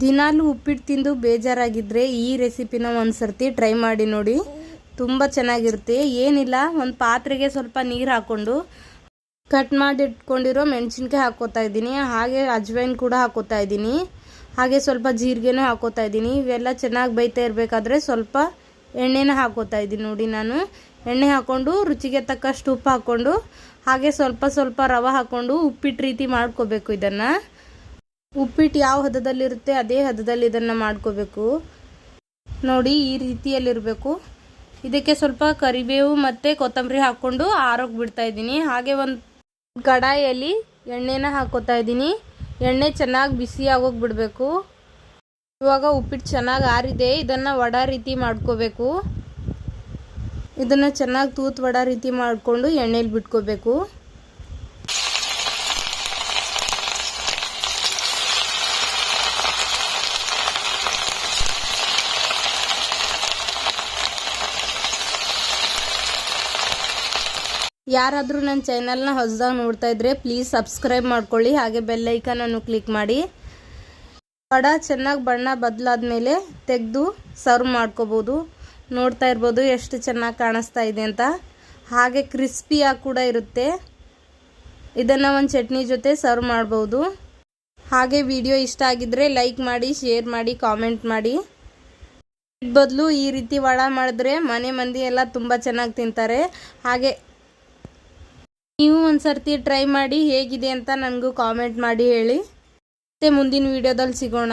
ದಿನಾಲು ಉಪ್ಪಿಟ್ಟು ತಿಂದು ಬೇಜಾರಾಗಿದ್ದರೆ ಈ ರೆಸಿಪಿನ ಒಂದು ಸರ್ತಿ ಟ್ರೈ ಮಾಡಿ ನೋಡಿ. ತುಂಬ ಚೆನ್ನಾಗಿರುತ್ತೆ. ಏನಿಲ್ಲ, ಒಂದು ಪಾತ್ರೆಗೆ ಸ್ವಲ್ಪ ನೀರು ಹಾಕ್ಕೊಂಡು ಕಟ್ ಮಾಡಿ ಇಟ್ಕೊಂಡಿರೋ ಮೆಣಸಿನ್ಕಾಯಿ ಹಾಕೋತಾ ಇದ್ದೀನಿ. ಹಾಗೆ ಅಜ್ವೈನ್ ಕೂಡ ಹಾಕೋತಾ ಇದ್ದೀನಿ. ಹಾಗೆ ಸ್ವಲ್ಪ ಜೀರಿಗೆನೂ ಹಾಕೋತಾ ಇದ್ದೀನಿ. ಇವೆಲ್ಲ ಚೆನ್ನಾಗಿ ಬೈತಾ ಇರಬೇಕಾದ್ರೆ ಸ್ವಲ್ಪ ಎಣ್ಣೆನ ಹಾಕೋತಾ ಇದ್ದೀನಿ ನೋಡಿ ನಾನು. ಎಣ್ಣೆ ಹಾಕ್ಕೊಂಡು ರುಚಿಗೆ ತಕ್ಕಷ್ಟು ಉಪ್ಪು ಹಾಕ್ಕೊಂಡು ಹಾಗೆ ಸ್ವಲ್ಪ ಸ್ವಲ್ಪ ರವೆ ಹಾಕ್ಕೊಂಡು ಉಪ್ಪಿಟ್ಟು ರೀತಿ ಮಾಡ್ಕೋಬೇಕು ಇದನ್ನು. ಉಪ್ಪಿಟ್ಟು ಯಾವ ಹದದಲ್ಲಿರುತ್ತೆ ಅದೇ ಹದದಲ್ಲಿ ಇದನ್ನು ಮಾಡ್ಕೋಬೇಕು. ನೋಡಿ ಈ ರೀತಿಯಲ್ಲಿರಬೇಕು. ಇದಕ್ಕೆ ಸ್ವಲ್ಪ ಕರಿಬೇವು ಮತ್ತು ಕೊತ್ತಂಬರಿ ಹಾಕ್ಕೊಂಡು ಆರೋಗಿ ಬಿಡ್ತಾ ಇದ್ದೀನಿ. ಹಾಗೆ ಒಂದು ಕಡಾಯಲ್ಲಿ ಎಣ್ಣೆನ ಹಾಕೋತಾ ಇದ್ದೀನಿ. ಎಣ್ಣೆ ಚೆನ್ನಾಗಿ ಬಿಸಿ ಆಗೋಗಿ ಬಿಡಬೇಕು ಇವಾಗ ಉಪ್ಪಿಟ್ಟು ಚೆನ್ನಾಗಿ ಆರಿದೆ. ಇದನ್ನು ವಡ ರೀತಿ ಮಾಡ್ಕೋಬೇಕು. ಇದನ್ನು ಚೆನ್ನಾಗಿ ತೂತು ವಡ ರೀತಿ ಮಾಡಿಕೊಂಡು ಎಣ್ಣೆಲಿ ಬಿಟ್ಕೋಬೇಕು. ಯಾರಾದರೂ ನನ್ನ ಚಾನಲ್ನ ಹೊಸದಾಗಿ ನೋಡ್ತಾ ಇದ್ರೆ ಪ್ಲೀಸ್ ಸಬ್ಸ್ಕ್ರೈಬ್ ಮಾಡ್ಕೊಳ್ಳಿ. ಹಾಗೆ ಬೆಲ್ಲೈಕನನ್ನು ಕ್ಲಿಕ್ ಮಾಡಿ. ವಡ ಚೆನ್ನಾಗಿ ಬಣ್ಣ ಬದಲಾದ ಮೇಲೆ ತೆಗೆದು ಸರ್ವ್ ಮಾಡ್ಕೋಬೋದು. ನೋಡ್ತಾ ಇರ್ಬೋದು ಎಷ್ಟು ಚೆನ್ನಾಗಿ ಕಾಣಿಸ್ತಾ ಇದೆ ಅಂತ. ಹಾಗೆ ಕ್ರಿಸ್ಪಿಯಾಗಿ ಕೂಡ ಇರುತ್ತೆ. ಇದನ್ನು ಒಂದು ಚಟ್ನಿ ಜೊತೆ ಸರ್ವ್ ಮಾಡ್ಬೋದು. ಹಾಗೆ ವಿಡಿಯೋ ಇಷ್ಟ ಆಗಿದ್ದರೆ ಲೈಕ್ ಮಾಡಿ ಶೇರ್ ಮಾಡಿ ಕಾಮೆಂಟ್ ಮಾಡಿ. ಬದಲು ಈ ರೀತಿ ವಡ ಮಾಡಿದ್ರೆ ಮನೆ ಮಂದಿ ಎಲ್ಲ ತುಂಬ ಚೆನ್ನಾಗಿ ತಿಂತಾರೆ. ಹಾಗೆ ಒಂದು ಸರ್ತಿ ಟ್ರೈ ಮಾಡಿ ಹೇಗಿದೆ ಅಂತ ನನಗೂ ಕಾಮೆಂಟ್ ಮಾಡಿ ಹೇಳಿ. ಮತ್ತೆ ಮುಂದಿನ ವೀಡಿಯೋದಲ್ಲಿ ಸಿಗೋಣ.